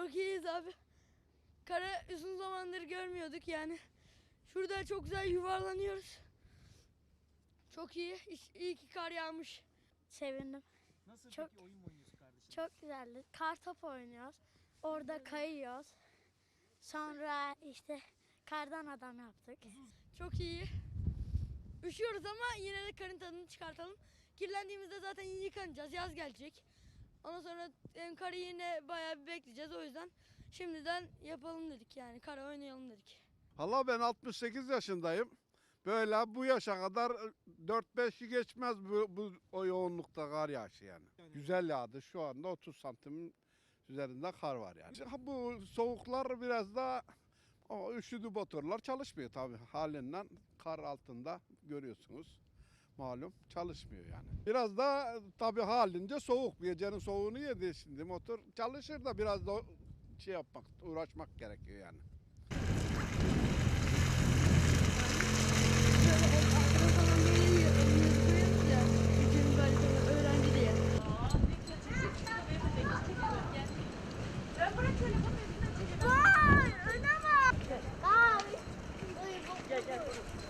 Çok iyiyiz abi. Kara uzun zamandır görmüyorduk yani. Şurada çok güzel yuvarlanıyoruz. Çok iyi. İyi ki kar yağmış. Sevindim. Nasıl çok, peki oyun oynuyorsun kardeşim? Çok güzeldi. Kar topu oynuyoruz. Orada kayıyoruz. Sonra işte kardan adam yaptık. Çok iyi. Üşüyoruz ama yine de karın tadını çıkartalım. Kirlendiğimizde zaten yıkanacağız. Yaz gelecek. Ondan sonra em, karı yine bayağı bir bekleyeceğiz. O yüzden şimdiden yapalım dedik yani. Kara oynayalım dedik. Valla ben 68 yaşındayım. Böyle bu yaşa kadar 4-5'i geçmez bu, bu o yoğunlukta kar yağışı yani. Güzel yağdı. Şu anda 30 santim üzerinde kar var yani. Ha, bu soğuklar biraz da o üşüdü motorlar çalışmıyor tabii halinden kar altında görüyorsunuz malum çalışmıyor yani. Biraz da tabii halince soğuk. Gecenin soğuğunu yedi şimdi motor. Çalışır da biraz da şey yapmak, uğraşmak gerekiyor yani. Gel, gel.